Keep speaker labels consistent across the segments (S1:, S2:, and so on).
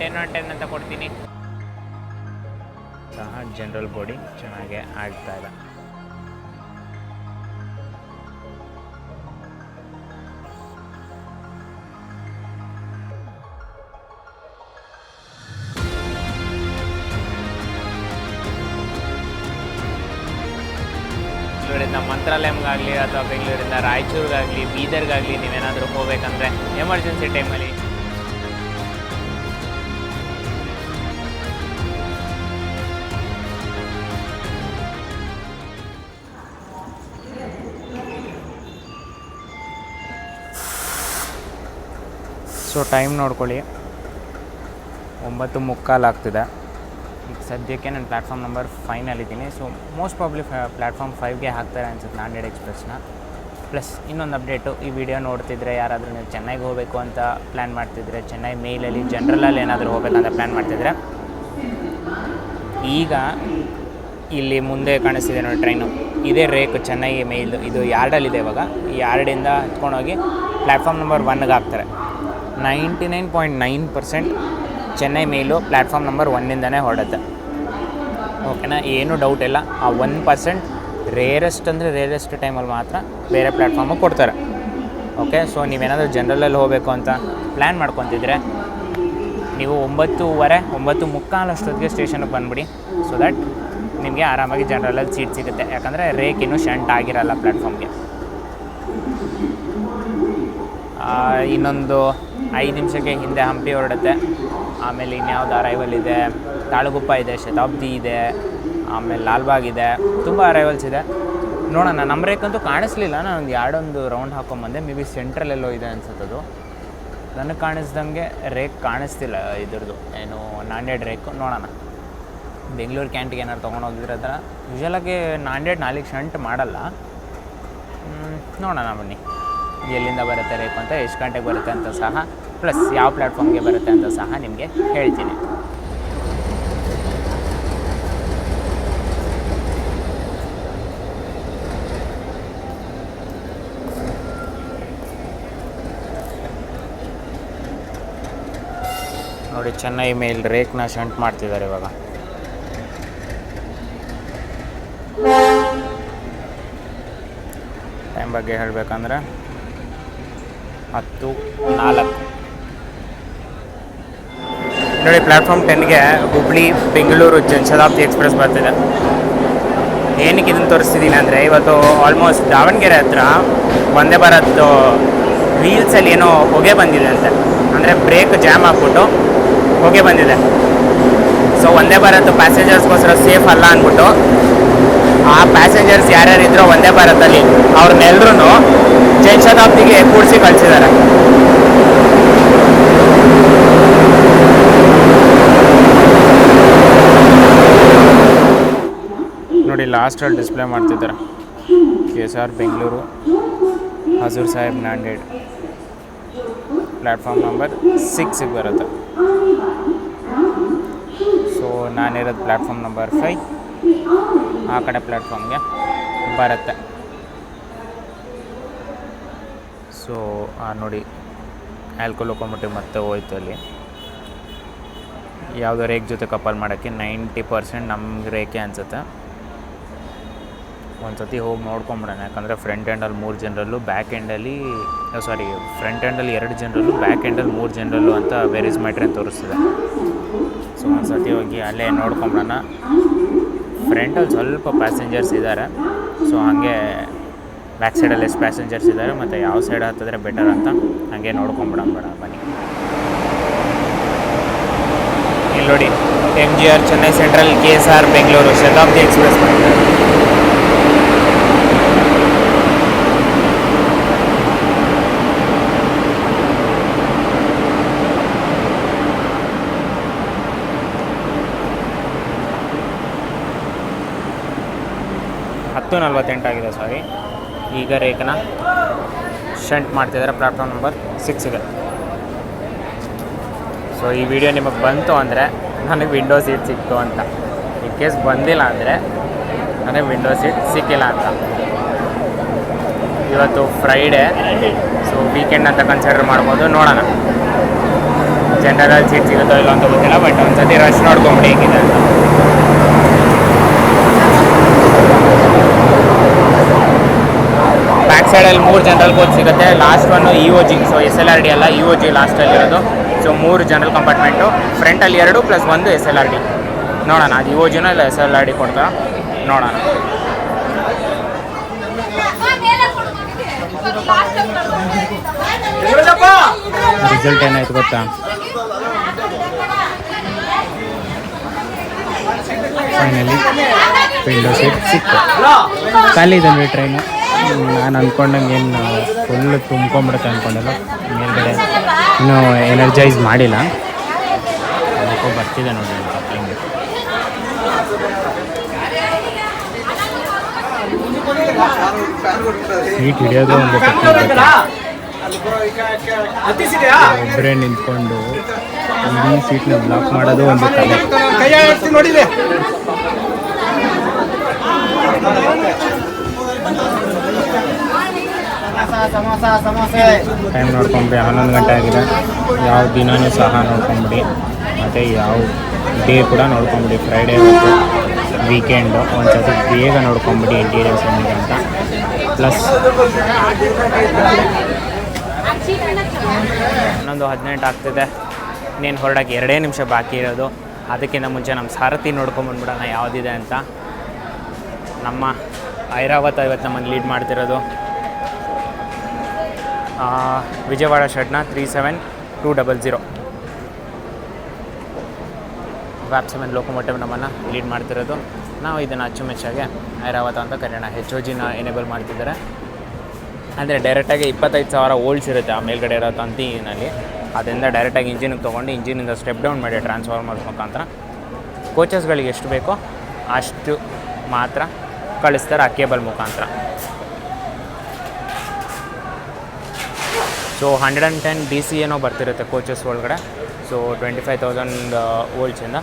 S1: Ten on ten ಅಂತ ಕೊಡ್ತೀನಿ. ಸಹ ಜನರಲ್ ಬಾಡಿ ಚೆನ್ನಾಗೆ ಆಡ್ತಾ ಇದೆ. ಬೆಂಗಳೂರಿಂದ ಮಂತ್ರಾಲಯಂಗಾಗಲಿ ಅಥವಾ ಬೆಂಗಳೂರಿಂದ ರಾಯಚೂರಿಗಾಗಲಿ ಬೀದರ್ಗಾಗಲಿ ನೀವೇನಾದರೂ ಹೋಗ್ಬೇಕಂದ್ರೆ ಎಮರ್ಜೆನ್ಸಿ ಟೈಮಲ್ಲಿ ಸೊ ಟೈಮ್ ನೋಡ್ಕೊಳ್ಳಿ. ಒಂಬತ್ತು ಮುಕ್ಕಾಲು ಆಗ್ತಿದೆ. ಈಗ ಸದ್ಯಕ್ಕೆ ನಾನು ಪ್ಲ್ಯಾಟ್ಫಾರ್ಮ್ ನಂಬರ್ ಫೈನಲ್ಲಿದ್ದೀನಿ ಸೊ ಮೋಸ್ಟ್ ಪ್ರಾಬ್ಲಿ ಪ್ಲ್ಯಾಟ್ಫಾರ್ಮ್ ಫೈವ್ಗೆ ಹಾಕ್ತಾರೆ ಅನ್ಸುತ್ತೆ ನಾಂಡೆಡ್ ಎಕ್ಸ್ಪ್ರೆಸ್ನ. ಪ್ಲಸ್ ಇನ್ನೊಂದು ಅಪ್ಡೇಟು, ಈ ವಿಡಿಯೋ ನೋಡ್ತಿದ್ರೆ ಯಾರಾದರೂ ನೀವು ಚೆನ್ನೈಗೆ ಹೋಗಬೇಕು ಅಂತ ಪ್ಲ್ಯಾನ್ ಮಾಡ್ತಿದ್ರೆ, ಚೆನ್ನೈ ಮೇಲಲ್ಲಿ ಜನ್ರಲಲ್ಲಿ ಏನಾದರೂ ಹೋಗಬೇಕಂತ ಪ್ಲ್ಯಾನ್ ಮಾಡ್ತಿದ್ರೆ. ಈಗ ಇಲ್ಲಿ ಮುಂದೆ ಕಾಣಿಸ್ತಿದೆ ನೋಡಿ ಟ್ರೈನು. ಇದೇ ರೇಕ್ ಚೆನ್ನೈ ಮೇಲ್ ಇದು ಯಾರ್ಡಲ್ಲಿದೆ ಇವಾಗ? ಈ ಯಾರ್ಡಿಂದ ಹತ್ಕೊಂಡೋಗಿ ಪ್ಲ್ಯಾಟ್ಫಾರ್ಮ್ ನಂಬರ್ ಒನ್ಗೆ ಹಾಕ್ತಾರೆ. Ninety nine point nine percent Chennai ಮೇಲು ಪ್ಲ್ಯಾಟ್ಫಾರ್ಮ್ ನಂಬರ್ ಒನ್ನಿಂದನೇ ಹೊರಡುತ್ತೆ. ಓಕೆನಾ? ಏನೂ ಡೌಟ್ ಇಲ್ಲ. ಆ ಒನ್ ಪರ್ಸೆಂಟ್ ರೇರೆಸ್ಟ್ ಅಂದರೆ ರೇರೆಸ್ಟ್ ಟೈಮಲ್ಲಿ ಮಾತ್ರ ಬೇರೆ ಪ್ಲ್ಯಾಟ್ಫಾರ್ಮಿಗೆ ಕೊಡ್ತಾರೆ. ಓಕೆ? ಸೊ ನೀವೇನಾದರೂ ಜನರಲಲ್ಲಿ ಹೋಗಬೇಕು ಅಂತ ಪ್ಲ್ಯಾನ್ ಮಾಡ್ಕೊತಿದ್ರೆ ನೀವು ಒಂಬತ್ತೂವರೆ ಒಂಬತ್ತು ಮುಕ್ಕಾಲು ಅಷ್ಟೊತ್ತಿಗೆ ಸ್ಟೇಷನ್ಗೆ ಬಂದುಬಿಡಿ. ಸೊ ದಟ್ ನಿಮಗೆ ಆರಾಮಾಗಿ ಜನರಲಲ್ಲಿ ಸೀಟ್ ಸಿಗುತ್ತೆ. ಯಾಕಂದರೆ ರೇಕ್ ಇನ್ನೂ ಶಂಟ್ ಆಗಿರಲ್ಲ ಪ್ಲ್ಯಾಟ್ಫಾರ್ಮ್ಗೆ ಇನ್ನೊಂದು ಐದು ನಿಮಿಷಕ್ಕೆ ಹಿಂದೆ ಹಂಪಿ ಹೊರಡುತ್ತೆ. ಆಮೇಲೆ ಇನ್ಯಾವುದು ಅರೈವಲ್ ಇದೆ? ತಾಳಗುಪ್ಪ ಇದೆ, ಶತಾಬ್ದಿ ಇದೆ, ಆಮೇಲೆ ಲಾಲ್ಬಾಗ್ ಇದೆ. ತುಂಬ ಅರೈವಲ್ಸ್ ಇದೆ. ನೋಡೋಣ ನಮ್ಮ ರೇಕಂತೂ ಕಾಣಿಸ್ಲಿಲ್ಲ. ನಾನು ಒಂದು ಎರಡೊಂದು ರೌಂಡ್ ಹಾಕೊಂಬಂದೆ. ಮೇ ಬಿ ಸೆಂಟ್ರಲ್ಲೆಲ್ಲೋ ಇದೆ ಅನ್ಸುತ್ತದು. ನನಗೆ ಕಾಣಿಸ್ದಂಗೆ ರೇಕ್ ಕಾಣಿಸ್ತಿಲ್ಲ ಇದ್ರದ್ದು. ಏನು, ನಾಂಡೆಡ್ ರೇಕು. ನೋಡೋಣ. ಬೆಂಗಳೂರು ಕ್ಯಾಂಟಿಗೆ ಏನಾರು ತೊಗೊಂಡೋಗಿದ್ರೆ ಅದರ ಯೂಶಲಾಗಿ ನಾಂಡೆಡ್ ನಾಲ್ಕು ಶಂಟ್ ಮಾಡಲ್ಲ. ನೋಡೋಣ ಬನ್ನಿ. ಎಲ್ಲಿಂದ ಬರುತ್ತೆ ರೇಪ್ ಅಂತ, ಎಷ್ಟು ಗಂಟೆಗೆ ಬರುತ್ತೆ ಅಂತ ಸಹ ಪ್ಲಸ್ ಯಾವ ಪ್ಲ್ಯಾಟ್ಫಾರ್ಮ್ಗೆ ಬರುತ್ತೆ ಅಂತ ಸಹ ನಿಮಗೆ ಹೇಳ್ತೀನಿ. ನೋಡಿ, ಚೆನ್ನೈ ಮೇಲ್ ರೇಕ್ನ ಶಂಟ್ ಮಾಡ್ತಿದ್ದಾರೆ ಇವಾಗ. ಟೈಮ್ ಬಗ್ಗೆ ಹೇಳಬೇಕಂದ್ರೆ ಹತ್ತು, ನಾಲ್ಕು. ನೋಡಿ ಪ್ಲ್ಯಾಟ್ಫಾರ್ಮ್ ಟೆನ್ಗೆ ಹುಬ್ಳಿ, ಬೆಂಗಳೂರು ಜನಶತಾಬ್ದಿ ಎಕ್ಸ್ಪ್ರೆಸ್ ಬರ್ತಿದೆ. ಏನಕ್ಕೆ ಇದನ್ನು ತೋರಿಸ್ತಿದ್ದೀನಿ ಅಂದರೆ, ಇವತ್ತು ಆಲ್ಮೋಸ್ಟ್ ದಾವಣಗೆರೆ ಹತ್ರ ಒಂದೇ ಭಾರತ್ ವೀಲ್ಸಲ್ಲಿ ಏನೋ ಹೊಗೆ ಬಂದಿದೆ ಅಂತೆ. ಅಂದರೆ ಬ್ರೇಕ್ ಜಾಮ್ ಹಾಕ್ಬಿಟ್ಟು ಹೊಗೆ ಬಂದಿದೆ. ಸೊ ಒಂದೇ ಭಾರತ್ ಪ್ಯಾಸೆಂಜರ್ಸ್ಗೋಸ್ಕರ ಸೇಫ್ ಅಲ್ಲ ಅಂದ್ಬಿಟ್ಟು ಆ ಪ್ಯಾಸೆಂಜರ್ಸ್ ಯಾರ್ಯಾರು ಇದ್ರೋ ಒಂದೇ ಭಾರತಲ್ಲಿ ಅವ್ರನ್ನೆಲ್ಲರೂ ಜನಶತಾಬ್ದಿಗೆ ಕೂಡಿಸಿ ಕಳಿಸಿದ್ದಾರೆ ನೋಡಿ ಲಾಸ್ಟಲ್ಲಿ ಡಿಸ್ಪ್ಲೇ ಮಾಡ್ತಿದ್ದಾರೆ. K S R Bengaluru Hazur Sahib Nanded platform number ಸಿಕ್ಸಿಗೆ ಬರುತ್ತೆ. ಸೊ ನಾನಿರೋದು ಪ್ಲ್ಯಾಟ್ಫಾರ್ಮ್ ನಂಬರ್ ಫೈವ್ ಆ ಕಡೆ ಪ್ಲ್ಯಾಟ್ಫಾರ್ಮ್ಗೆ ಬರುತ್ತೆ. ಸೊ ನೋಡಿ ಆಲ್ಕೋ ಲೊಕೊಮೋಟಿವ್ ಮತ್ತೆ ಹೋಯ್ತು ಅಲ್ಲಿ. ಯಾವುದೋ ರೇಕ್ ಜೊತೆ ಕಪಲ್ ಮಾಡೋಕ್ಕೆ ನೈಂಟಿ ಪರ್ಸೆಂಟ್ ನಮ್ಗೆ ರೇಖೆ ಅನಿಸುತ್ತೆ. ಒಂದು ಸತಿ ಹೋಗಿ ನೋಡ್ಕೊಂಬಿಡೋಣ, ಯಾಕಂದರೆ ಫ್ರಂಟ್ ಎಂಡಲ್ಲಿ ಮೂರು ಜನರಲ್ಲೂ ಬ್ಯಾಕ್ ಎಂಡಲ್ಲಿ ಸಾರಿ ಫ್ರಂಟ್ ಎಂಡಲ್ಲಿ ಎರಡು ಜನರಲ್ಲು ಬ್ಯಾಕ್ ಎಂಡಲ್ಲಿ ಮೂರು ಜನರಲ್ಲು ಅಂತ ವೇರಿಸ್ ಮೈ ಅಂತ ತೋರಿಸ್ತಿದೆ. ಸೊ ಒಂದು ಸತಿ ಹೋಗಿ ಅಲ್ಲೇ ನೋಡ್ಕೊಂಬಿಡೋಣ. ಫ್ರಂಟಲ್ಲಿ ಸ್ವಲ್ಪ ಪ್ಯಾಸೆಂಜರ್ಸ್ ಇದ್ದಾರೆ ಸೊ ಹಾಗೆ ಬ್ಯಾಕ್ ಸೈಡಲ್ಲಿ ಎಷ್ಟು ಪ್ಯಾಸೆಂಜರ್ಸ್ ಇದ್ದಾರೆ ಮತ್ತು ಯಾವ ಸೈಡ್ ಹತ್ತಿದ್ರೆ ಬೆಟರ್ ಅಂತ ಹಾಗೆ ನೋಡ್ಕೊಂಬಿಡೋಣ ಬೇಡ ಬನ್ನಿ. ಇಲ್ಲಿ ನೋಡಿ M G R Chennai central K S R Bengaluru Shatabdi express ಹತ್ತು ನಲ್ವತ್ತೆಂಟಾಗಿದೆ ಸಾರಿ ಈಗ ರೇಖನ ಸೆಂಟ್ ಮಾಡ್ತಿದ್ದಾರೆ ಪ್ಲಾಟ್ಫಾರ್ಮ್ ನಂಬರ್ ಇದೆ ಸೊ ಈ ವಿಡಿಯೋ ನಿಮಗೆ ಬಂತು ಅಂದರೆ ನನಗೆ ವಿಂಡೋ ಸೀಟ್ ಸಿಕ್ತು ಅಂತ. ಇನ್ ಕೇಸ್ ಬಂದಿಲ್ಲ ಅಂದರೆ ನನಗೆ ವಿಂಡೋ ಸೀಟ್ ಸಿಕ್ಕಿಲ್ಲ ಅಂತ. ಇವತ್ತು ಫ್ರೈಡೇ ಸೊ ವೀಕೆಂಡ್ ಅಂತ ಕನ್ಸಿಡರ್ ಮಾಡ್ಬೋದು, ನೋಡೋಣ. ಜನರಲ್ ಸೀಟ್ ಸಿಗುತ್ತೋ ಇಲ್ಲ ಅಂತ ಗೊತ್ತಿಲ್ಲ ಬಟ್ ಒಂದ್ಸತಿ ರಶ್ ನೋಡ್ಕೊಂಬಿಡಿ, ಹೇಗಿದೆ ಅಂತ ಬ್ಯಾಕ್ ಸೈಡಲ್ಲಿ ಮೂರು ಜನರಲ್ ಕೋಚ್ ಸಿಗುತ್ತೆ. Last one E O G so S L R D ಅಲ್ಲ ಇ ಒ ಜಿ ಲಾಸ್ಟಲ್ಲಿ ಇರೋದು. ಸೊ ಮೂರು ಜನರಲ್ ಕಂಪಾರ್ಟ್ಮೆಂಟು ಫ್ರಂಟಲ್ಲಿ ಎರಡು ಪ್ಲಸ್ ಒಂದು ಎಸ್ ಎಲ್ ಆರ್ ಡಿ ನೋಡೋಣ, ಅದು ಇ ಒ ಜಿನೋ ಇಲ್ಲ ಎಸ್ ಎಲ್ ಆರ್ ಡಿ ಕೊಡ್ತಾ? ನೋಡೋಣ. ರಿಸಲ್ಟ್ ಏನಾಯ್ತು ಗೊತ್ತಾ? ಫೈನಲಿ ವಿಂಡೋ ಸೀಟ್ ಸಿಕ್ತು. ಖಾಲಿ ಇದೆ ಟ್ರೈನು ನಾನು ಅಂದ್ಕೊಂಡಂಗೆ ಏನು ಫುಲ್ ತುಂಬ್ಕೊಂಬಿಡುತ್ತೆ ಅಂದ್ಕೊಂಡಿಲ್ಲ ಮೇಲ್ಗಡೆ ಇನ್ನೂ ಎನರ್ಜೈಸ್ ಮಾಡಿಲ್ಲ. ಅದಕ್ಕೂ ಬರ್ತಿದೆ ನೋಡಿ ಕಪ್ಲಿಂಗ್ ಸೀಟ್ ಹಿಡಿಯೋದು ಒಂದು ಒಬ್ಬರೇ ನಿಂತ್ಕೊಂಡು ಇಡೀ ಸೀಟ್ನ ಬ್ಲಾಕ್ ಮಾಡೋದು ಒಂದು ಕಲೆ.
S2: ನೋಡಿದೆ
S1: ಟೈಮ್ ನೋಡ್ಕೊಂಬಿಡಿ ಹನ್ನೊಂದು ಗಂಟೆ ಆಗಿದೆ. ಯಾವ ದಿನವೂ ಸಹ ನೋಡ್ಕೊಂಬಿಡಿ. ಮತ್ತು ಯಾವ ಡೇ ಕೂಡ ನೋಡ್ಕೊಂಬಿಡಿ. ಫ್ರೈಡೇ ಮತ್ತು ವೀಕೆಂಡು ಒಂದು ಬೇಗ ನೋಡ್ಕೊಂಬಿಡಿ ಇಂಟೀರಿಯರ್ಸ್ ಏನಿದೆ ಅಂತ. ಪ್ಲಸ್ ಹನ್ನೊಂದು ಹದಿನೆಂಟು ಆಗ್ತಿದೆ. ಇನ್ನೇನು ಹೊರಡೋಕ್ಕೆ ಎರಡೇ ನಿಮಿಷ ಬಾಕಿ ಇರೋದು. ಅದಕ್ಕಿಂತ ಮುಂಚೆ ನಮ್ಮ ಸಾರಥಿ ನೋಡ್ಕೊಂಬಂದ್ಬಿಡೋಣ ಯಾವುದಿದೆ ಅಂತ ನಮ್ಮ ಐರಾವತ್ ಇವತ್ತು ನಮ್ಮನ್ನು ಲೀಡ್ ಮಾಡ್ತಿರೋದು. Vijayawada ಶೆಡ್ನ three seven two double zero ವ್ಯಾಪ್ seven locomotive ನಮ್ಮನ್ನು ಲೀಡ್ ಮಾಡ್ತಿರೋದು. ನಾವು ಇದನ್ನು ಅಚ್ಚುಮೆಚ್ಚಾಗಿ ಐರಾವತ ಅಂತ ಕರೆಯೋಣ. ಹೆಚ್ ಓ ಜಿನ ಎನೇಬಲ್ ಮಾಡ್ತಿದ್ದಾರೆ. ಅಂದರೆ ಡೈರೆಕ್ಟಾಗಿ ಇಪ್ಪತ್ತೈದು ಸಾವಿರ ಓಲ್ಡ್ಸ್ ಇರುತ್ತೆ ಆ ಮೇಲ್ಗಡೆ ಇರೋ ತಂತಿನಲ್ಲಿ. ಅದರಿಂದ ಡೈರೆಕ್ಟಾಗಿ ಇಂಜಿನಿಗೆ ತೊಗೊಂಡು ಇಂಜಿನಿಂದ ಸ್ಟೆಪ್ ಡೌನ್ ಮಾಡಿ ಟ್ರಾನ್ಸ್ಫಾರ್ಮರ್ಸ್ ಮುಖಾಂತರ. ಕೋಚಸ್ಗಳಿಗೆ ಎಷ್ಟು ಬೇಕೋ ಅಷ್ಟು ಮಾತ್ರ ಕಳಿಸ್ತಾರೆ ಆ ಕೇಬಲ್ ಮುಖಾಂತರ. So hundred and ten D C ಏನೋ ಬರ್ತಿರುತ್ತೆ ಕೋಚಸ್ ಒಳಗಡೆ. ಸೊ ಟ್ವೆಂಟಿ ಫೈವ್ ತೌಸಂಡ್ ವೋಲ್ಟ್ಸಿಂದ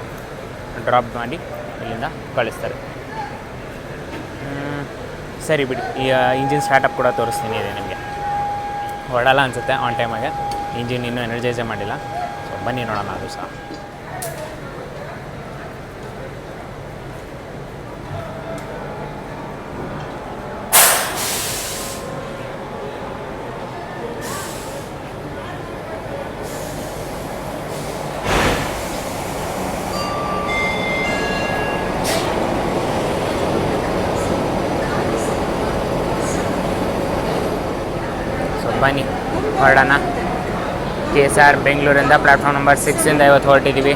S1: ಡ್ರಾಪ್ ಮಾಡಿ ಇಲ್ಲಿಂದ ಕಳಿಸ್ತಾರೆ. ಸರಿ ಬಿಡಿ. ಈ ಇಂಜಿನ್ ಸ್ಟಾರ್ಟಪ್ ಕೂಡ ತೋರಿಸ್ತೀನಿ ಇದೆ ನಿಮಗೆ. ಹೊರಡಲ್ಲ ಅನಿಸುತ್ತೆ ಆನ್ ಟೈಮಾಗೆ ಇಂಜಿನ್ ಇನ್ನೂ ಎನರ್ಜೈಸೇ ಮಾಡಿಲ್ಲ ಸೊ ಬನ್ನಿ ನೋಡೋಣ ಅದು ಸಹ ಸೊ ಬನ್ನಿ ಹೊರಡೋಣ ಕೆ ಎಸ್ ಆರ್ ಬೆಂಗಳೂರಿಂದ ಪ್ಲ್ಯಾಟ್ಫಾರ್ಮ್ ನಂಬರ್ ಸಿಕ್ಸಿಂದ ಐವತ್ತು ಹೊರಟಿದ್ದೀವಿ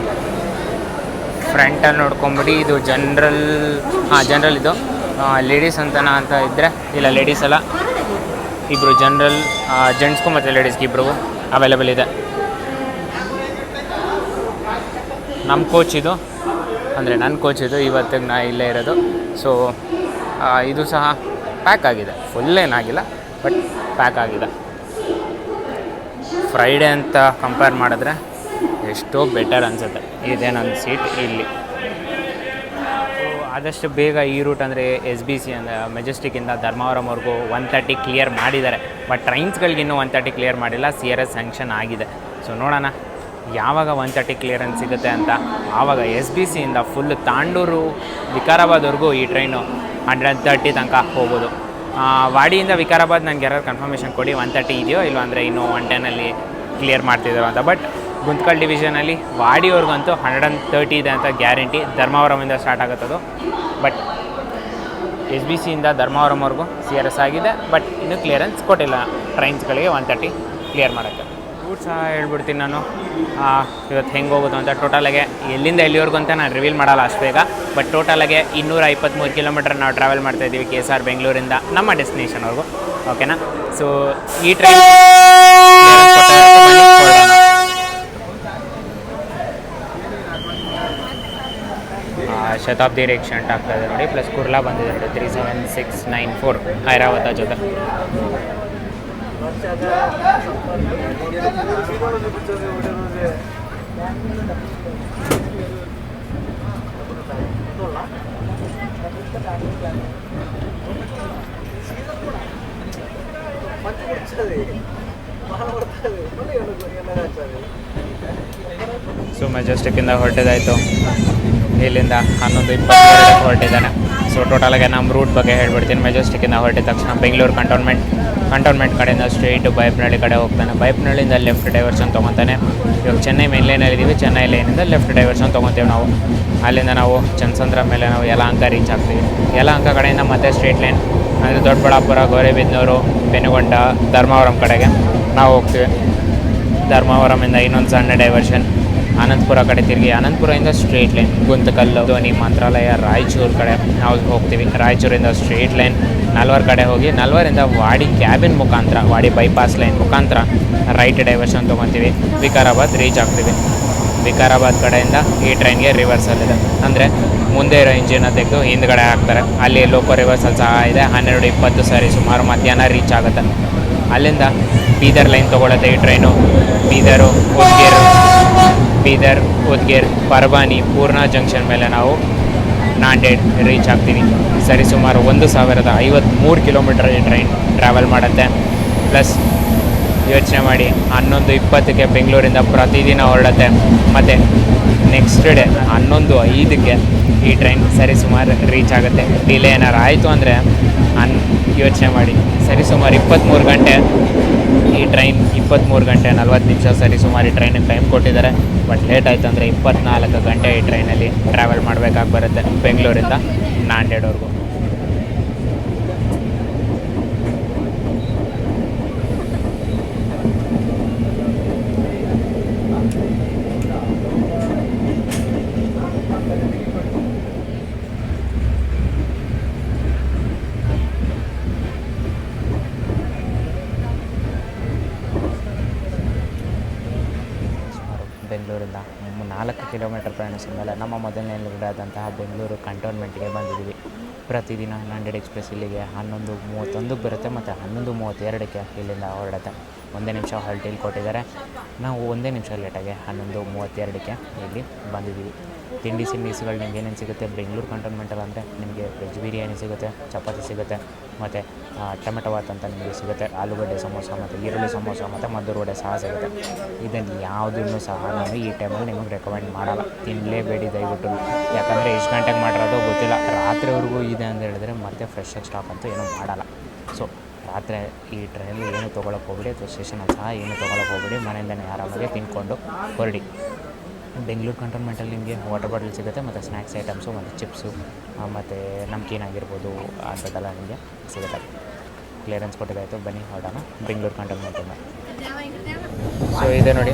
S1: ಫ್ರಂಟಲ್ಲಿ ನೋಡ್ಕೊಂಬಿಡಿ, ಇದು ಜನ್ರಲ್ ಹಾಂ ಜನ್ರಲ್ ಇದು. ಲೇಡೀಸ್ ಅಂತನ ಅಂತ ಇದ್ದರೆ ಇಲ್ಲ ಲೇಡೀಸ್ ಅಲ್ಲ ಇಬ್ಬರು ಜನ್ರಲ್ ಜೆಂಟ್ಸ್ಗೂ ಮತ್ತು ಲೇಡೀಸ್ಗೆ ಇಬ್ಬರಿಗೂ ಅವೈಲೇಬಲ್ ಇದೆ. ನಮ್ಮ ಕೋಚ್ ಇದು, ಅಂದರೆ ನನ್ನ ಕೋಚ್ ಇದು, ಇವತ್ತಿಗೆ ನಾ ಇಲ್ಲೇ ಇರೋದು. ಸೊ ಇದು ಸಹ ಪ್ಯಾಕ್ ಆಗಿದೆ. ಫುಲ್ ಏನಾಗಿಲ್ಲ ಬಟ್ ಪ್ಯಾಕ್ ಆಗಿದೆ. ಫ್ರೈಡೇ ಅಂತ ಕಂಪೇರ್ ಮಾಡಿದ್ರೆ ಎಷ್ಟೋ ಬೆಟರ್ ಅನಿಸುತ್ತೆ. ಇದೆ ನನ್ನ ಸೀಟ್ ಇಲ್ಲಿ. ಆದಷ್ಟು ಬೇಗ ಈ ರೂಟ್ ಅಂದರೆ ಎಸ್ ಬಿ ಸಿ ಅಂದರೆ ಮೆಜೆಸ್ಟಿಕ್ಕಿಂದ ಧರ್ಮವರಂವರೆಗೂ ಒನ್ ತರ್ಟಿ ಕ್ಲಿಯರ್ ಮಾಡಿದ್ದಾರೆ. ಬಟ್ ಟ್ರೈನ್ಸ್ಗಳಿಗಿನ್ನೂ ಒನ್ ತರ್ಟಿ ಕ್ಲಿಯರ್ ಮಾಡಿಲ್ಲ. ಸಿ ಆರ್ ಎಸ್ ಸ್ಯಾಂಕ್ಷನ್ ಆಗಿದೆ. ಸೊ ನೋಡೋಣ. ಯಾವಾಗ ಒನ್ ತರ್ಟಿ ಕ್ಲಿಯರೆನ್ಸ್ ಸಿಗುತ್ತೆ ಅಂತ. ಆವಾಗ ಎಸ್ ಬಿ ಸಿಯಿಂದ ಫುಲ್ ತಾಂಡೂರು ವಿಕಾರಾಬಾದ್ವರೆಗೂ ಈ ಟ್ರೈನು ಹಂಡ್ರೆಡ್ ತರ್ಟಿ ತನಕ ಹೋಗ್ಬೋದು. ವಾಡಿಯಿಂದ ವಿಕಾರಾಬಾದ್ ನನಗೆ ಯಾರು ಕನ್ಫರ್ಮೇಷನ್ ಕೊಡಿ ಒನ್ ತರ್ಟಿ ಇದೆಯೋ ಇಲ್ಲ ಅಂದರೆ ಇನ್ನೂ ಒನ್ ಟೆನಲ್ಲಿ ಕ್ಲಿಯರ್ ಮಾಡ್ತಿದ್ರು ಅಂತ. ಬಟ್ ಗುಂತ್ಕಲ್ ಡಿವಿಷನಲ್ಲಿ ವಾಡಿಯವ್ರಿಗಂತೂ ಹಂಡ್ರೆಡ್ ಆ್ಯಂಡ್ ತರ್ಟಿ ಇದೆ ಅಂತ ಗ್ಯಾರಂಟಿ ಧರ್ಮವರಮಿಂದ ಸ್ಟಾರ್ಟ್ ಆಗುತ್ತದು ಬಟ್ ಎಸ್ ಬಿ ಸಿಯಿಂದ ಧರ್ಮವರಂವರೆಗೂ ಸಿ ಆರ್ ಎಸ್ ಆಗಿದೆ. ಬಟ್ ಇನ್ನೂ ಕ್ಲಿಯರೆನ್ಸ್ ಕೊಟ್ಟಿಲ್ಲ. ಟ್ರೈನ್ಸ್ಗಳಿಗೆ ಒನ್ ತರ್ಟಿ ಕ್ಲಿಯರ್ ಮಾಡೋಕ್ಕೆ. ಸಹ ಹೇಳ್ಬಿಡ್ತೀನಿ ನಾನು. ಇವತ್ತು ಹೆಂಗೆ ಹೋಗೋದು ಅಂತ ಟೋಟಲಾಗೆ ಎಲ್ಲಿಂದ ಎಲ್ಲಿವರೆಗೂ ಅಂತ ನಾನು ರಿವೀಲ್ ಮಾಡಲ್ಲ ಅಷ್ಟು ಬೇಗ. ಬಟ್ ಟೋಟಲಾಗೆ ಇನ್ನೂರ ಇಪ್ಪತ್ತ್ಮೂರು ಕಿಲೋಮೀಟರ್ ನಾವು ಟ್ರಾವೆಲ್ ಮಾಡ್ತಾ ಇದ್ದೀವಿ ಕೆ ಎಸ್ ಆರ್ ಬೆಂಗಳೂರಿಂದ ನಮ್ಮ ಡೆಸ್ಟಿನೇಷನ್ವರೆಗೂ ಓಕೆನಾ ಸೊ ಈ ಟ್ರೈನ್ ಶತಾಬ್ದಿ ರೇಕ್ಷಂಟ್ ಆಗ್ತಾ ಇದೆ ನೋಡಿ. ಪ್ಲಸ್ ಕುರ್ಲಾ ಬಂದಿದೆ three seven six nine four Airavata ಜೊತೆ.
S2: మంచి కొడుతుంది బాగా కొడుతుంది మళ్ళీ ఎందుకు ఎలా వచ్చాది
S1: ಸೊ ಮೆಜೆಸ್ಟಿಕ್ಕಿಂದ ಹೊರಟಿದ್ದಾಯಿತು ಇಲ್ಲಿಂದ ಹನ್ನೊಂದು ಇಪ್ಪತ್ತೆರಡಕ್ಕೆ ಹೊರಟಿದ್ದಾನೆ ಸೊ ಟೋಟಲಾಗಿ ನಮ್ಮ ರೂಟ್ ಬಗ್ಗೆ ಹೇಳ್ಬಿಡ್ತೀನಿ. ಮೆಜೆಸ್ಟಿಕ್ಕಿಂದ ಹೊರಟಿದ ತಕ್ಷಣ ಬೆಂಗಳೂರು ಕಂಟೋನ್ಮೆಂಟ್ ಕಂಟೋನ್ಮೆಂಟ್ ಕಡೆಯಿಂದ ಸ್ಟ್ರೈಟು ಬೈಪ್ನಳ್ಳಿ ಕಡೆ ಹೋಗ್ತಾನೆ. ಬೈಪ್ನಳ್ಳಿಯಿಂದ ಲೆಫ್ಟ್ ಡೈವರ್ಷನ್ ತೊಗೊತಾನೆ. ಇವಾಗ ಚೆನ್ನೈ ಮೇನ್ ಲೈನಲ್ಲಿದ್ದೀವಿ ಚೆನ್ನೈ ಲೈನಿಂದ ಲೆಫ್ಟ್ ಡೈವರ್ಷನ್ ತೊಗೊತೀವಿ ನಾವು. ಅಲ್ಲಿಂದ ನಾವು ಚನ್ಸಂದ್ರ ಮೇಲೆ ನಾವು ಯಲಹಂಕ ರೀಚ್ ಆಗ್ತೀವಿ. ಯಲಹಂಕ ಕಡೆಯಿಂದ ಮತ್ತೆ ಸ್ಟ್ರೇಟ್ ಲೈನ್ ಅಂದರೆ ದೊಡ್ಡಬಳ್ಳಾಪುರ ಗೌರಿಬಿದ್ನೂರು ಬೆನುಗೊಂಡ ಧರ್ಮವರಂ ಕಡೆಗೆ ನಾವು ಹೋಗ್ತೀವಿ. ಧರ್ಮವರಮಿಂದ ಇನ್ನೊಂದು ಸಣ್ಣ ಡೈವರ್ಷನ್ ಅನಂತಪುರ ಕಡೆ ತಿರುಗಿ ಅನಂತಪುರದಿಂದ ಸ್ಟ್ರೇಟ್ ಲೈನ್ ಗುಂತಕಲ್ಲು ಧ್ವನಿ ಮಂತ್ರಾಲಯ, ರಾಯಚೂರು ಕಡೆ ನಾವು ಹೋಗ್ತೀವಿ. ರಾಯಚೂರಿಂದ ಸ್ಟ್ರೇಟ್ ಲೈನ್ ನಲ್ವರ್ ಕಡೆ ಹೋಗಿ ನಲ್ವರಿಂದ ವಾಡಿ ಕ್ಯಾಬಿನ್ ಮುಖಾಂತರ, ವಾಡಿ ಬೈಪಾಸ್ ಲೈನ್ ಮುಖಾಂತರ ರೈಟ್ ಡೈವರ್ಷನ್ ತೊಗೊತೀವಿ ವಿಕಾರಾಬಾದ್ ರೀಚ್ ಆಗ್ತೀವಿ. ವಿಕಾರಾಬಾದ್ ಕಡೆಯಿಂದ ಈ ಟ್ರೈನ್ಗೆ ರಿವರ್ಸಲ್ಲಿದೆ ಅಂದರೆ ಮುಂದೆ ಇರೋ ಇಂಜಿನ ತೆಗೆದು ಹಿಂದ್ಗಡೆ ಹಾಕ್ತಾರೆ. ಅಲ್ಲಿ ಲೋಕೋ ರಿವರ್ಸಲ್ ಸಹ ಇದೆ. ಹನ್ನೆರಡು ಇಪ್ಪತ್ತು ಸರಿ ಸುಮಾರು ಮಧ್ಯಾಹ್ನ ರೀಚ್ ಆಗುತ್ತೆ. ಅಲ್ಲಿಂದ ಬೀದರ್ ಲೈನ್ ತೊಗೊಳುತ್ತೆ ಈ ಟ್ರೈನು ಬೀದರು ಉದ್ಗೀರ್ ಬೀದರ್, ಉದ್ಗೇರ್ ಪರ್ಬಾನಿ ಪೂರ್ಣ ಜಂಕ್ಷನ್ ಮೇಲೆ ನಾವು ನಾಂಡೇಡ್ ರೀಚ್ ಆಗ್ತೀವಿ. ಸರಿ, ಸುಮಾರು ಒಂದು ಸಾವಿರದ ಐವತ್ತ್ಮೂರು ಕಿಲೋಮೀಟರ್ ಈ ಟ್ರೈನ್ ಟ್ರಾವೆಲ್ ಮಾಡುತ್ತೆ. ಪ್ಲಸ್ ಯೋಚನೆ ಮಾಡಿ, ಹನ್ನೊಂದು ಇಪ್ಪತ್ತಕ್ಕೆ ಬೆಂಗಳೂರಿಂದ ಪ್ರತಿದಿನ ಹೊರಡುತ್ತೆ. ಮತ್ತು ನೆಕ್ಸ್ಟ್ ಡೇ ಹನ್ನೊಂದು ಐದಕ್ಕೆ ಈ ಟ್ರೈನ್ ಸರಿ ಸುಮಾರು ರೀಚ್ ಆಗುತ್ತೆ. ಡಿಲೇ ಏನಾರು ಆಯಿತು ಅಂದರೆ ಅನ್ ಯೋಚನೆ ಮಾಡಿ. ಸರಿ, ಸುಮಾರು ಇಪ್ಪತ್ತ್ಮೂರು ಗಂಟೆ ಈ ಟ್ರೈನ್ ಇಪ್ಪತ್ತ್ಮೂರು ಗಂಟೆ ನಲ್ವತ್ತು ನಿಮಿಷ ಸರಿ ಸುಮಾರು ಈ ಟ್ರೈನಿಗೆ ಟೈಮ್ ಕೊಟ್ಟಿದ್ದಾರೆ. ಬಟ್ ಲೇಟ್ ಆಯಿತು ಅಂದರೆ ಇಪ್ಪತ್ತ್ನಾಲ್ಕು ಗಂಟೆ ಈ ಟ್ರೈನಲ್ಲಿ ಟ್ರಾವೆಲ್ ಮಾಡಬೇಕಾಗಿ ಬರುತ್ತೆ. ಬೆಂಗಳೂರಿಂದ ನಾಂದೇಡ್ವರೆಗೂ ಸುಮಾರು ಬೆಂಗಳೂರಿಂದ. ನಾಲ್ಕು ಕಿಲೋಮೀಟರ್ ಪ್ರಯಾಣಿಸಿದ ಮೇಲೆ ನಮ್ಮ ಮೊದಲನೇ ನಿಲ್ದಾದಂತಹ ಬೆಂಗಳೂರು ಕಂಟೋನ್ಮೆಂಟ್ಗೆ ಬಂದಿದ್ದೀವಿ. ಪ್ರತಿದಿನ ನಾಂದೇಡ್ ಎಕ್ಸ್ಪ್ರೆಸ್ ಇಲ್ಲಿಗೆ ಹನ್ನೊಂದು ಮೂವತ್ತೊಂದಕ್ಕೆ ಬರುತ್ತೆ ಮತ್ತು ಹನ್ನೊಂದು ಮೂವತ್ತೆರಡಕ್ಕೆ ಇಲ್ಲಿಂದ ಹೊರಡುತ್ತೆ. ಒಂದೇ ನಿಮಿಷ ಹಾಲ್ಟಿಲ್ ಕೊಟ್ಟಿದ್ದಾರೆ. ನಾವು ಒಂದೇ ನಿಮಿಷ ಲೇಟಾಗಿ ಹನ್ನೊಂದು ಮೂವತ್ತೆರಡಕ್ಕೆ ಇಲ್ಲಿ ಬಂದಿದ್ದೀವಿ. ತಿಂಡಿ ಸಿಂಡೀಸ್ಗಳು ನಿಮ್ಗೆ ಏನೇನು ಸಿಗುತ್ತೆ? ಬೆಂಗಳೂರು ಕಂಟೋನ್ಮೆಂಟಲ್ಲಿ ಅಂದರೆ ನಿಮಗೆ ವೆಜ್ ಬಿರಿಯಾನಿ ಸಿಗುತ್ತೆ, ಚಪಾತಿ ಸಿಗುತ್ತೆ, ಮತ್ತು ಟೊಮೆಟೊ ಭಾತ್ ಅಂತ ನಿಮಗೆ ಸಿಗುತ್ತೆ, ಆಲೂಗಡ್ಡೆ ಸಮೋಸ ಮತ್ತು ಈರುಳ್ಳಿ ಸಮೋಸ ಮತ್ತು ಮದ್ದೂರು ವಡೆ ಸಹ ಸಿಗುತ್ತೆ. ಇದನ್ನು ಯಾವುದನ್ನು ಸಹ ನಾನು ಈ ಟೈಮಲ್ಲಿ ನಿಮಗೆ ರೆಕಮೆಂಡ್ ಮಾಡಲ್ಲ. ತಿನ್ನಲೇಬೇಡಿ ದಯವಿಟ್ಟು. ಯಾಕಂದರೆ ಎಷ್ಟು ಗಂಟೆಗೆ ಮಾಡಿರೋದು ಗೊತ್ತಿಲ್ಲ. ರಾತ್ರಿವರೆಗೂ ಇದೆ ಅಂತ ಹೇಳಿದ್ರೆ ಮತ್ತೆ ಫ್ರೆಶ್ ಸ್ಟಾಕ್ ಅಂತೂ ಏನೂ ಮಾಡಲ್ಲ. ಸೊ ರಾತ್ರಿ ಈ ಟ್ರೈನಲ್ಲಿ ಏನು ತೊಗೊಳಕ್ಕೆ ಹೋಗಬೇಡಿ, ಅಥವಾ ಸ್ಟೇಷನಲ್ಲಿ ಸಹ ಏನು ತೊಗೊಳಕ್ಕೆ ಹೋಗಬೇಡಿ, ಮನೆಯಿಂದಲೇ ಆರಾಮಾಗಿ ತಿನ್ಕೊಂಡು ಹೊರಡಿ. ಬೆಂಗಳೂರು ಕಂಟೋನ್ಮೆಂಟಲ್ಲಿ ನಿಮಗೆ ವಾಟರ್ ಬಾಟಲ್ ಸಿಗುತ್ತೆ, ಮತ್ತು ಸ್ನ್ಯಾಕ್ಸ್ ಐಟಮ್ಸು ಮತ್ತು ಚಿಪ್ಸು ಮತ್ತು ನಮ್ಕೀನ್ ಆಗಿರ್ಬೋದು ಅಂಥದ್ದೆಲ್ಲ ನಿಮಗೆ ಸಿಗುತ್ತೆ. ಕ್ಲಿಯರೆನ್ಸ್ ಕೊಟ್ಟಿದ್ದಾಯಿತು, ಬನ್ನಿ ಹೊರಡೋಣ, ಬೆಂಗಳೂರು ಕಂಟೋನ್ಮೆಂಟಿಂದ ಸೊ ಇದೆ ನೋಡಿ,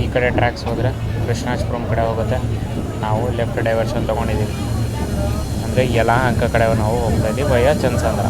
S1: ಈ ಕಡೆ ಟ್ರ್ಯಾಕ್ಸ್ ಹೋದರೆ ಕೃಷ್ಣಾಜಪುರಂ ಕಡೆ ಹೋಗುತ್ತೆ. ನಾವು ಲೆಫ್ಟ್ ಡೈವರ್ಷನ್ ತೊಗೊಂಡಿದ್ದೀವಿ. ಅಂದರೆ ಯಲಹಂಕ ಕಡೆ ನಾವು ಹೋಗ್ತಾ ಇದ್ದೀವಿ ವಯ ಚನ್ಸಂದ್ರ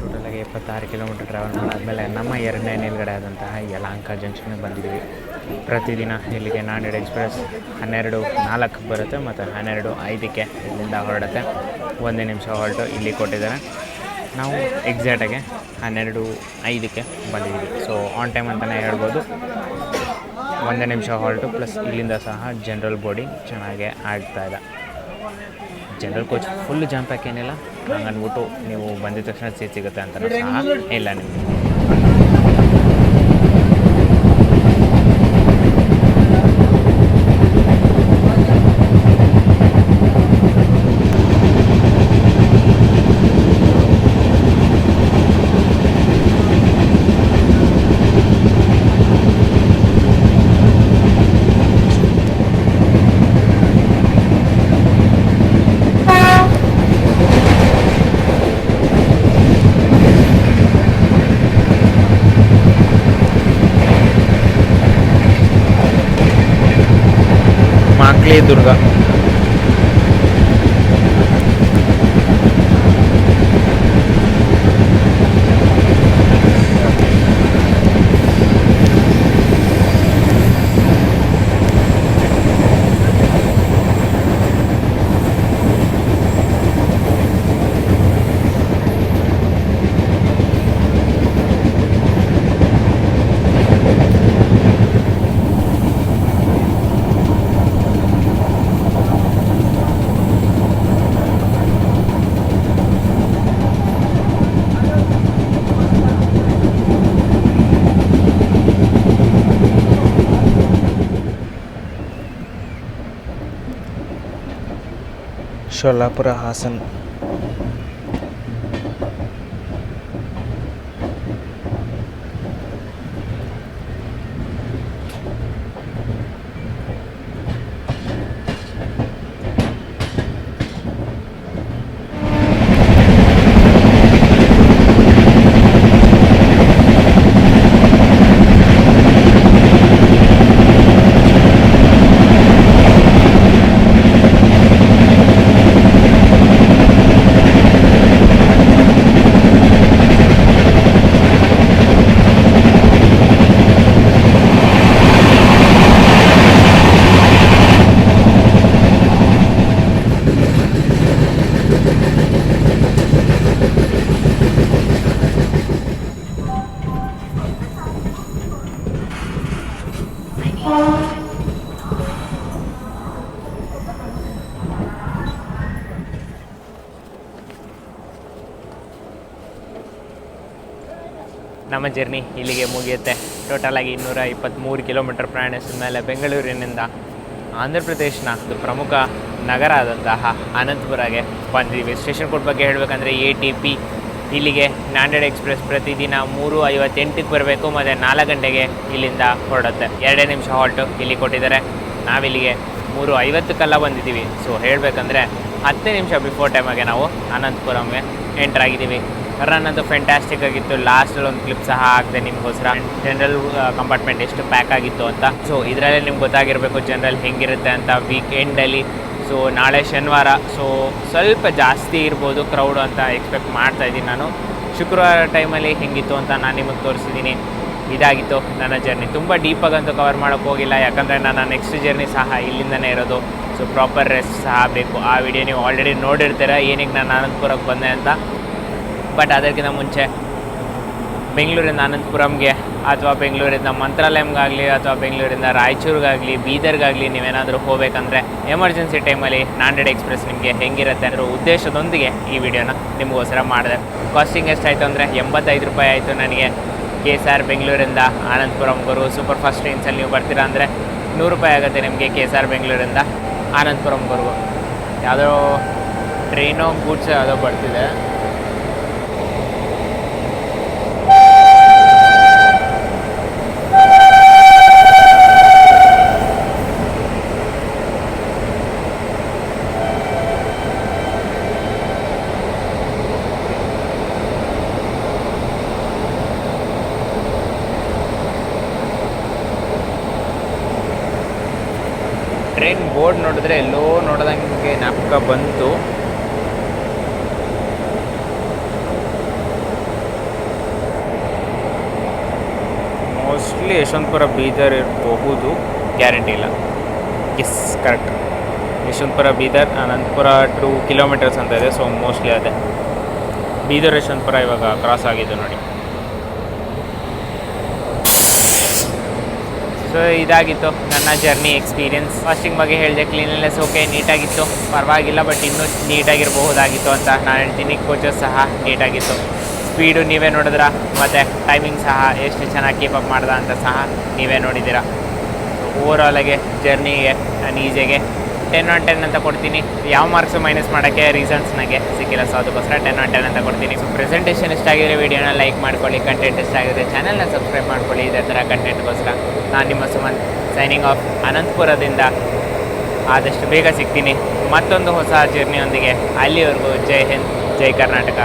S1: ಟೋಟಲಾಗಿ ಎಪ್ಪತ್ತಾರು ಕಿಲೋಮೀಟರ್ ಟ್ರಾವೆಲ್ ಮಾಡಾದಮೇಲೆ ನಮ್ಮ ಎರಡನೇ ನಿಲ್ಗಡೆ ಆದಂತಹ ಯಲಹಂಕ ಜಂಕ್ಷನ್ಗೆ ಬಂದಿದ್ದೀವಿ ಪ್ರತಿದಿನ ಇಲ್ಲಿಗೆ ನಾಂದೇಡ್ ಎಕ್ಸ್ಪ್ರೆಸ್ ಹನ್ನೆರಡು ನಾಲ್ಕು ಬರುತ್ತೆ ಮತ್ತು ಹನ್ನೆರಡು ಐದಕ್ಕೆ ಇಲ್ಲಿಂದ ಹೊರಡುತ್ತೆ. ಒಂದೇ ನಿಮಿಷ ಹೊರಟು ಇಲ್ಲಿ ಕೊಟ್ಟಿದ್ದಾರೆ. ನಾವು ಎಕ್ಸಾಕ್ಟಾಗಿ ಹನ್ನೆರಡು, ಐದಕ್ಕೆ ಬಂದಿದ್ದೀವಿ. ಸೊ ಆನ್ ಟೈಮ್ ಅಂತಲೇ ಹೇಳ್ಬೋದು. ಒಂದೇ ನಿಮಿಷ ಹಾಲ್ಟು ಪ್ಲಸ್ ಇಲ್ಲಿಂದ ಸಹ ಜನರಲ್ ಬೋರ್ಡಿಂಗ್ ಚೆನ್ನಾಗೆ ಇದೆ. ಜನರಲ್ ಕೋಚ್ ಫುಲ್ ಜಂಪ್ ಹಾಕೇನಿಲ್ಲ ಹಂಗನ್ಬಿಟ್ಟು ನೀವು ಬಂದಿದ ತಕ್ಷಣ ಸೀಟ್ ಸಿಗುತ್ತೆ ಅಂತ ಸಹ ಇಲ್ಲ ನಿಮಗೆ. কে दुर्गा শোলাপুরা হাসান ನಮ್ಮ ಜರ್ನಿ ಇಲ್ಲಿಗೆ ಮುಗಿಯುತ್ತೆ. ಟೋಟಲಾಗಿ ಇನ್ನೂರ ಇಪ್ಪತ್ತ್ಮೂರು ಕಿಲೋಮೀಟರ್ ಪ್ರಯಾಣಿಸಿದ ಮೇಲೆ ಬೆಂಗಳೂರಿನಿಂದ ಆಂಧ್ರ ಪ್ರದೇಶನ ಒಂದು ಪ್ರಮುಖ ನಗರ ಆದಂತಹ ಅನಂತಪುರಗೆ ಬಂದಿದ್ದೀವಿ ಸ್ಟೇಷನ್ ಕೋಡ್ ಬಗ್ಗೆ ಹೇಳಬೇಕಂದ್ರೆ ಎ ಟಿ ಪಿ ಇಲ್ಲಿಗೆ ನಾಂಡೆಡ್ ಎಕ್ಸ್ಪ್ರೆಸ್ ಪ್ರತಿದಿನ ಮೂರು ಐವತ್ತೆಂಟಕ್ಕೆ ಬರಬೇಕು. ಮತ್ತು ನಾಲ್ಕು ಗಂಟೆಗೆ ಇಲ್ಲಿಂದ ಹೊರಡುತ್ತೆ. ಎರಡೇ ನಿಮಿಷ ಹಾಲ್ಟು ಇಲ್ಲಿ ಕೊಟ್ಟಿದ್ದಾರೆ. ನಾವಿಲ್ಲಿಗೆ ಮೂರು ಐವತ್ತಕ್ಕೆಲ್ಲ ಬಂದಿದ್ದೀವಿ. ಸೊ ಹೇಳಬೇಕಂದ್ರೆ ಹತ್ತು ನಿಮಿಷ ಬಿಫೋರ್ ಟೈಮಾಗೆ ನಾವು ಅನಂತಪುರಂಗೆ ಎಂಟ್ರಾಗಿದ್ದೀವಿ ರನ್ ಅಂತೂ ಫ್ಯಾಂಟಾಸ್ಟಿಕ್ ಆಗಿತ್ತು. ಲಾಸ್ಟಲ್ಲಿ ಒಂದು ಕ್ಲಿಪ್ ಸಹ ಹಾಕಿದೆ ನಿಮಗೋಸ್ಕರ. ಜನರಲ್ ಕಂಪಾರ್ಟ್ಮೆಂಟ್ ಎಷ್ಟು ಪ್ಯಾಕ್ ಆಗಿತ್ತು ಅಂತ. ಸೊ ಇದರಲ್ಲೇ ನಿಮ್ಗೆ ಗೊತ್ತಾಗಿರಬೇಕು ಜನರಲ್ ಹೆಂಗಿರುತ್ತೆ ಅಂತ ವೀಕೆಂಡಲ್ಲಿ ಸೊ ನಾಳೆ ಶನಿವಾರ. ಸೊ ಸ್ವಲ್ಪ ಜಾಸ್ತಿ ಇರ್ಬೋದು ಕ್ರೌಡ್ ಅಂತ ಎಕ್ಸ್ಪೆಕ್ಟ್ ಮಾಡ್ತಾ ಇದ್ದೀನಿ ನಾನು. ಶುಕ್ರವಾರ ಟೈಮಲ್ಲಿ ಹೆಂಗಿತ್ತು ಅಂತ ನಾನು ನಿಮಗೆ ತೋರಿಸಿದ್ದೀನಿ. ಇದಾಗಿತ್ತು ನನ್ನ ಜರ್ನಿ ತುಂಬ ಡೀಪಾಗಂತೂ ಕವರ್ ಮಾಡೋಕ್ಕೆ ಹೋಗಿಲ್ಲ. ಯಾಕಂದರೆ ನನ್ನ ನೆಕ್ಸ್ಟ್ ಜರ್ನಿ ಸಹ ಇಲ್ಲಿಂದನೇ ಇರೋದು. ಸೊ ಪ್ರಾಪರ್ ರೆಸ್ಟ್ ಸಹ ಬೇಕು ಆ ವಿಡಿಯೋ ನೀವು ಆಲ್ರೆಡಿ ನೋಡಿರ್ತೀರ, ಏನಿಗೆ ನಾನು ಅನಂತಪುರಕ್ಕೆ ಬಂದೆ ಅಂತ. ಬಟ್ ಅದಕ್ಕಿಂತ ಮುಂಚೆ ಬೆಂಗಳೂರಿಂದ ಅನಂತಪುರಂಗೆ ಅಥವಾ ಬೆಂಗಳೂರಿಂದ ಮಂತ್ರಾಲಯಂಗಾಗಲಿ ಅಥವಾ ಬೆಂಗಳೂರಿಂದ ರಾಯಚೂರಿಗಾಗಲಿ, ಬೀದರ್ಗಾಗಲಿ ನೀವೇನಾದರೂ ಹೋಗಬೇಕಂದ್ರೆ ಎಮರ್ಜೆನ್ಸಿ ಟೈಮಲ್ಲಿ ನಾಂಡೆಡ್ ಎಕ್ಸ್ಪ್ರೆಸ್ ನಿಮಗೆ ಹೆಂಗಿರುತ್ತೆ ಅನ್ನೋ ಉದ್ದೇಶದೊಂದಿಗೆ ಈ ವಿಡಿಯೋನ ನಿಮಗೋಸ್ಕರ ಮಾಡಿದೆ. ಕಾಸ್ಟಿಂಗ್ ಎಷ್ಟಾಯಿತು ಅಂದರೆ ಎಂಬತ್ತೈದು ರೂಪಾಯಿ ಆಯಿತು ನನಗೆ. ಕೆ ಎಸ್ ಆರ್ ಬೆಂಗಳೂರಿಂದ ಆನಂದಪುರಂವರೆಗೂ ಸೂಪರ್ ಫಾಸ್ಟ್ ಟ್ರೈನ್ಸಲ್ಲಿ ನೀವು ಬರ್ತೀರಾ ಅಂದರೆ ನೂರು ರೂಪಾಯಿ ಆಗುತ್ತೆ ನಿಮಗೆ ಕೆ ಎಸ್ ಆರ್ ಬೆಂಗಳೂರಿಂದ ಆನಂದಪುರಂವರೆಗೂ ಯಾವುದೋ ಟ್ರೈನೋ ಗೂಡ್ಸ್ ಯಾವುದೋ ಬರ್ತಿದೆ. ಟ್ರೈನ್ ಬೋರ್ಡ್ ನೋಡಿದ್ರೆ ಎಲ್ಲೋ ನೋಡ್ದಂಗೆ ಜ್ಞಾಪಕ ಬಂತು. ಮೋಸ್ಟ್ಲಿ ಯಶವಂತಪುರ ಬೀದರ್ ಇರಬಹುದು. ಗ್ಯಾರಂಟಿ ಇಲ್ಲ. Yes correct Yeshwantpur Bidar, Anantapur two kilometres ಅಂತ ಇದೆ ಸೊ ಮೋಸ್ಟ್ಲಿ ಅದೇ. ಬೀದರ್, ಯಶವಂತಪುರ ಇವಾಗ ಕ್ರಾಸ್ ಆಗಿದ್ದು ನೋಡಿ. ಸೊ ಇದಾಗಿತ್ತು ನನ್ನ ಜರ್ನಿ ಎಕ್ಸ್ಪೀರಿಯನ್ಸ್ ಫಾಸ್ಟಿಂಗ್ ಬಗ್ಗೆ ಹೇಳಿದೆ ಕ್ಲೀನ್ಲೆಸ್ ಓಕೆ ನೀಟಾಗಿತ್ತು. ಪರವಾಗಿಲ್ಲ ಬಟ್ ಇನ್ನೂ ನೀಟಾಗಿರಬಹುದಾಗಿತ್ತು ಅಂತ ನಾನು ಹೇಳ್ತೀನಿ. ಕೋಚಸ್ ಸಹ ನೀಟಾಗಿತ್ತು. ಸ್ಪೀಡು ನೀವೇ ನೋಡಿದ್ರ? ಮತ್ತು ಟೈಮಿಂಗ್ ಸಹ ಎಷ್ಟು ಚೆನ್ನಾಗಿ ಕೀಪ್ ಅಪ್ ಮಾಡ್ದ ಅಂತ ಸಹ ನೀವೇ ನೋಡಿದ್ದೀರಾ? ಆಲಾಗೆ ಜರ್ನಿಗೆ ನಾನು ಈಸಿಗೆ ಟೆನ್ ಆನ್ ಟೆನ್ ಅಂತ ಕೊಡ್ತೀನಿ. ಯಾವ ಮಾರ್ಕ್ಸು ಮೈನಸ್ ಮಾಡೋಕ್ಕೆ ರೀಸನ್ಸ್ ನನಗೆ ಸಿಕ್ಕಿಲ್ಲ. ಸೊ ಅದಕ್ಕೋಸ್ಕರ ಟೆನ್ ಆನ್ ಟೆನ್ ಅಂತ ಕೊಡ್ತೀನಿ. ಸೊ ಪ್ರೆಸೆಂಟೇಷನ್ ಇಷ್ಟ ಆಗಿದ್ರೆ ವೀಡಿಯೋನ ಲೈಕ್ ಮಾಡ್ಕೊಳ್ಳಿ. ಕಂಟೆಂಟ್ ಇಷ್ಟ ಆಗಿದ್ರೆ ಚಾನಲ್ನ ಸಬ್ಸ್ಕ್ರೈಬ್ ಮಾಡ್ಕೊಳ್ಳಿ. ಇದೇ ಥರ ಕಂಟೆಂಟ್ಗೋಸ್ಕರ ನಾನು ನಿಮ್ಮ ಸುಮನ್ ಸೈನಿಂಗ್ ಆಫ್ ಅನಂತಪುರದಿಂದ ಆದಷ್ಟು ಬೇಗ ಸಿಗ್ತೀನಿ. ಮತ್ತೊಂದು ಹೊಸ ಜರ್ನಿಯೊಂದಿಗೆ ಅಲ್ಲಿವರೆಗೂ ಜೈ ಹಿಂದ್, ಜೈ ಕರ್ನಾಟಕ.